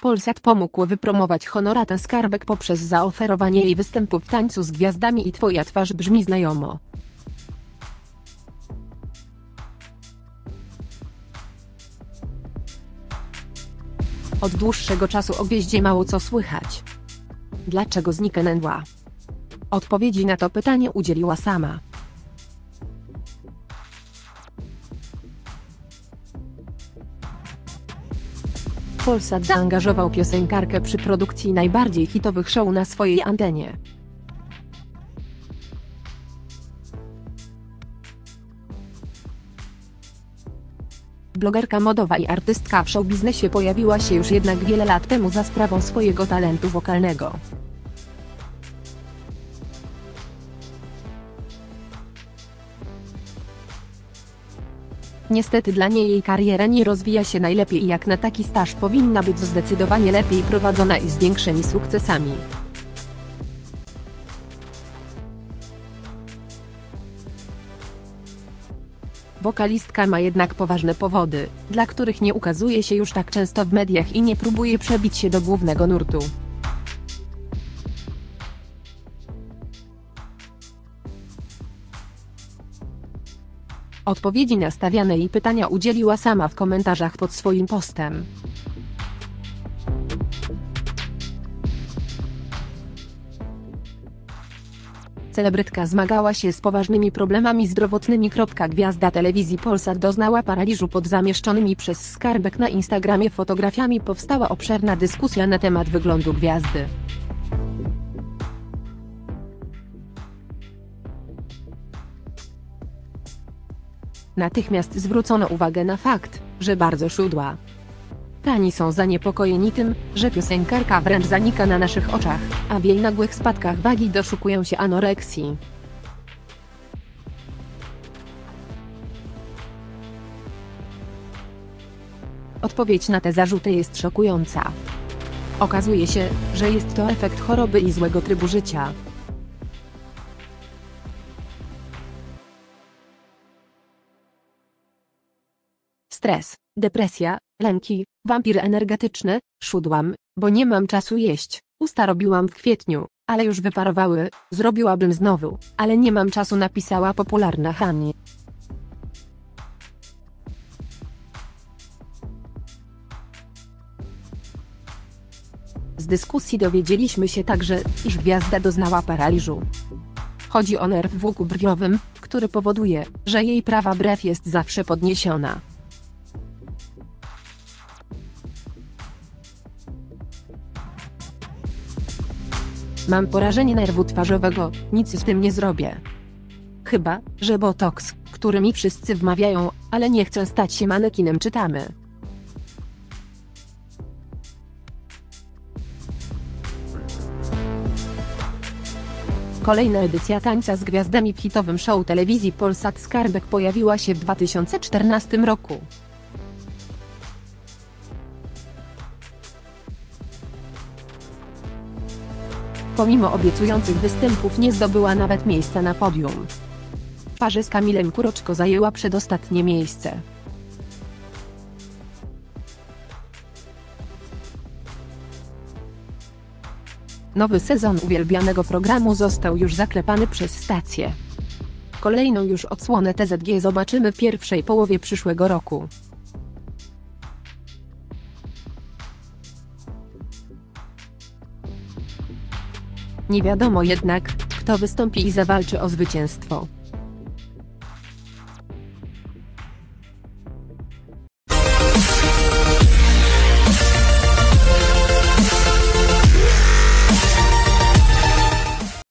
Polsat pomógł wypromować Honoratę Skarbek poprzez zaoferowanie jej występu w tańcu z gwiazdami i Twoja twarz brzmi znajomo. Od dłuższego czasu o gwieździe mało co słychać. Dlaczego zniknęła? Odpowiedzi na to pytanie udzieliła sama. Polsat zaangażował piosenkarkę przy produkcji najbardziej hitowych show na swojej antenie. Blogerka modowa i artystka w showbiznesie pojawiła się już jednak wiele lat temu za sprawą swojego talentu wokalnego. Niestety dla niej jej kariera nie rozwija się najlepiej i jak na taki staż powinna być zdecydowanie lepiej prowadzona i z większymi sukcesami. Wokalistka ma jednak poważne powody, dla których nie ukazuje się już tak często w mediach i nie próbuje przebić się do głównego nurtu. Odpowiedzi na stawiane jej pytania udzieliła sama w komentarzach pod swoim postem. Celebrytka zmagała się z poważnymi problemami zdrowotnymi. Gwiazda telewizji Polsat doznała paraliżu pod zamieszczonymi przez Skarbek na Instagramie fotografiami powstała obszerna dyskusja na temat wyglądu gwiazdy. Natychmiast zwrócono uwagę na fakt, że bardzo szudła. Tani są zaniepokojeni tym, że piosenkarka wręcz zanika na naszych oczach, a w jej nagłych spadkach wagi doszukują się anoreksji. Odpowiedź na te zarzuty jest szokująca. Okazuje się, że jest to efekt choroby i złego trybu życia. Stres, depresja, lęki, wampir energetyczny, szudłam, bo nie mam czasu jeść, usta robiłam w kwietniu, ale już wyparowały, zrobiłabym znowu, ale nie mam czasu napisała popularna Hani. Z dyskusji dowiedzieliśmy się także, iż gwiazda doznała paraliżu. Chodzi o nerw w łuku brwiowym, który powoduje, że jej prawa brew jest zawsze podniesiona. Mam porażenie nerwu twarzowego, nic z tym nie zrobię. Chyba, że botoks, który mi wszyscy wmawiają, ale nie chcę stać się manekinem czytamy. Kolejna edycja Tańca z Gwiazdami w hitowym show telewizji Polsat Skarbek pojawiła się w 2014 roku. Pomimo obiecujących występów nie zdobyła nawet miejsca na podium. Parze z Kamilem Kuroczko zajęła przedostatnie miejsce. Nowy sezon uwielbianego programu został już zaklepany przez stację. Kolejną już odsłonę TZG zobaczymy w pierwszej połowie przyszłego roku. Nie wiadomo jednak, kto wystąpi i zawalczy o zwycięstwo.